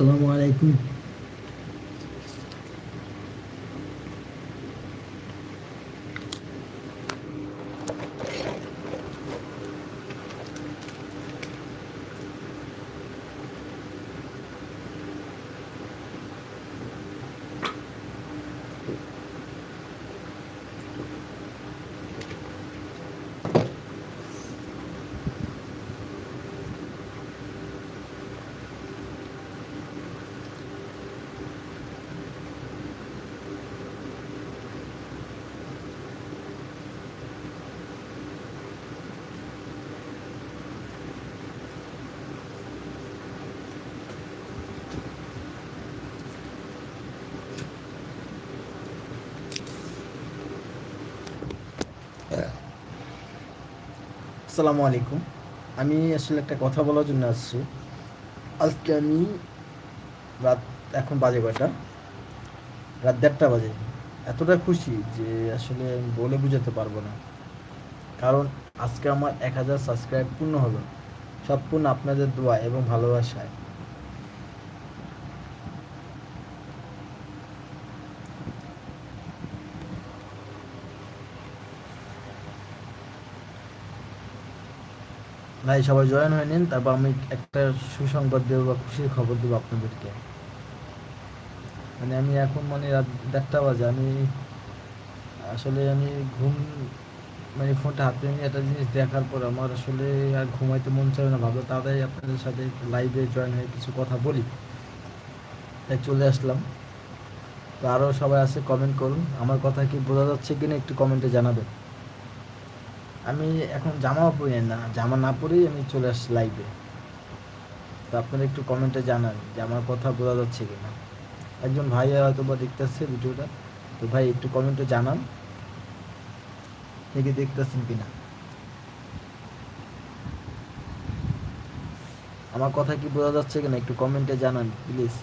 আসসালামু আলাইকুম। আসসালামু আলাইকুম। আমি আসলে একটা কথা বলার জন্য আসছি। আজকে আমি রাত, এখন বাজে কয়টা? রাত দেড়টা বাজে। এতটা খুশি যে আসলে বলে বুঝাতে পারব না। কারণ আজকে আমার এক হাজার সাবস্ক্রাইব পূর্ণ হলো। পূর্ণ আপনাদের দোয়া এবং ভালোবাসায়। ভাই, সবাই জয়েন হয়ে নিন, তারপর আমি একটা সুসংবাদ দেবো বা খুশির খবর দেবো আপনাদেরকে। মানে আমি এখন মানে রাত দেড়টা বাজে, আমি আসলে আমি ঘুম মানে ফোনটা হাতে নিয়ে একটা জিনিস দেখার পর আমার আসলে আর ঘুমাইতে মন চায় না ভাবলো তাড়াতাড়ি আপনাদের সাথে লাইভে জয়েন হয়ে কিছু কথা বলি। তাই চলে আসলাম। তো আরও সবাই আছে কমেন্ট করুন। আমার কথা কি বোঝা যাচ্ছে কিনা একটু কমেন্টে জানাবেন। আমি এখন জামাও পরি না, জামা না পরেই আমি চলে আসছি লাইভে তো আপনারা একটু কমেন্টে জানান যে আমার কথা বোঝা যাচ্ছে কিনা। একজন ভাই হয়তো বা দেখতেছে ভিডিওটা, তো ভাই একটু কমেন্টে জানান দেখে দেখতেছেন কিনা। আমার কথা কি বোঝা যাচ্ছে কিনা একটু কমেন্টে জানান প্লিজ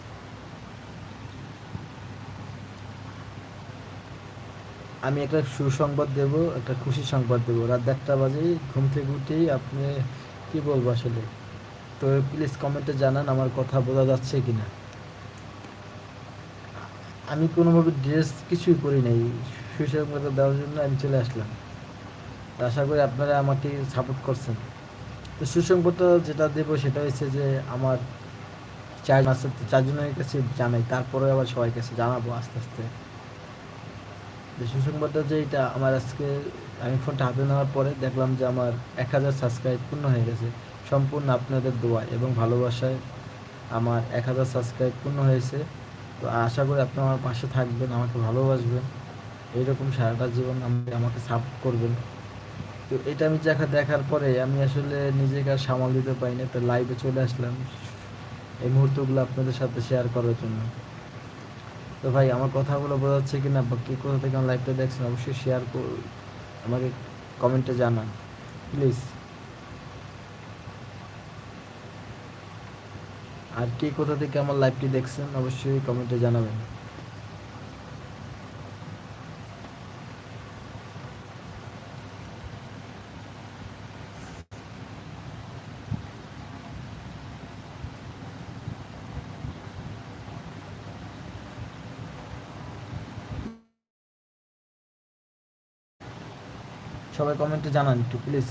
আমি একটা সুসংবাদ দেব, একটা খুশি সংবাদ দেবো। রাত দেড়টা বাজে ঘুম থেকে উঠেই আপনি কি বলব আসলে? তো প্লিজ কমেন্টে জানান আমার কথা বোঝা যাচ্ছে কি না আমি কোনোভাবে ড্রেস কিছুই করি নাই। সুসংবাদ দেওয়ার জন্য আমি চলে আসলাম। আশা করি আপনারা আমাকে সাপোর্ট করছেন। তো সুসংবাদটা যেটা দেবো সেটা হচ্ছে যে আমার চার মাসের, চারজনের কাছে জানাই। তারপরে আবার সবাই কাছে জানাব আস্তে আস্তে। যে সুসংবাদটা যে এটা আমার আজকে, আমি ফোনটা হাতে নেওয়ার পরে দেখলাম যে আমার এক হাজার সাবস্ক্রাইব পূর্ণ হয়ে গেছে। সম্পূর্ণ আপনাদের দোয়া এবং ভালোবাসায় আমার এক হাজার সাবস্ক্রাইব পূর্ণ হয়েছে। তো আশা করি আপনি আমার পাশে থাকবেন, আমাকে ভালোবাসবেন। এইরকম সারাটা জীবন আমি আমাকে সাপোর্ট করবেন। তো এটা আমি দেখা, দেখার পরে আমি আসলে নিজেকে আর সামাল দিতে পারি না তো লাইভে চলে আসলাম। এই মুহূর্তগুলো আপনাদের সাথে শেয়ার করার জন্য। তো ভাই, আমার কথাগুলো বোঝাচ্ছে কিনা বা কে কোথা থেকে আমার লাইভটা দেখছেন, অবশ্যই শেয়ার আমাকে কমেন্টে জানান প্লিজ আর কে কোথা থেকে আমার লাইভটি দেখছেন, অবশ্যই কমেন্টে জানাবেন। সবাই কমেন্টে জানান একটু প্লিজ